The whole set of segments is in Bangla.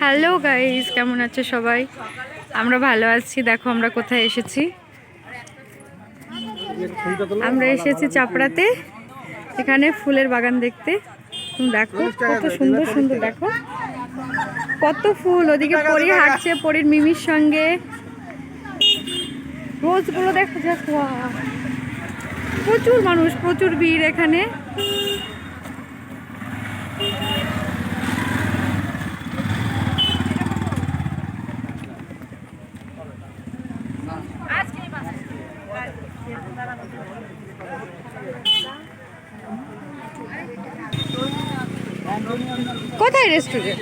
হ্যালো গাইজ কেমন আছো সবাই? আমরা ভালো আছি। দেখো আমরা কোথায় এসেছি। আমরা এসেছি চাপড়াতে। এখানে ফুলের বাগান দেখতে। দেখো কত সুন্দর সুন্দর দেখো। কত ফুল ওদিকে পরি হাঁটছে পরির মিমির সঙ্গে। রোজগুলো দেখো দেখো প্রচুর মানুষ প্রচুর ভিড় এখানে। কোথায় রেস্টুরেন্ট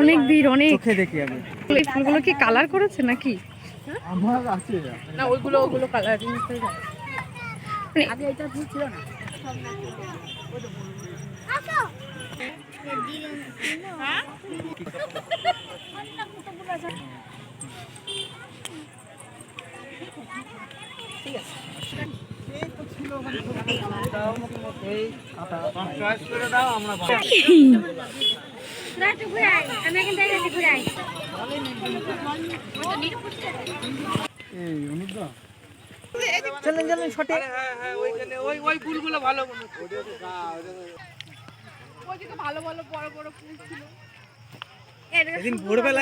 অনেক ভিড় অনেক। চোখে দেখি আগে এই ফুলগুলো কি কালার করেছে নাকি? আমার আছে। না ওইগুলো ওগুলো কালারিং আগে এটা ফুল ছিল না। এই চয়েস করে দাও আমরা না একটু ঘুরে আয় আমি এখান থেকে একটু ভালো বড় বড় ফুল ছিল। এদিন ভোরবেলা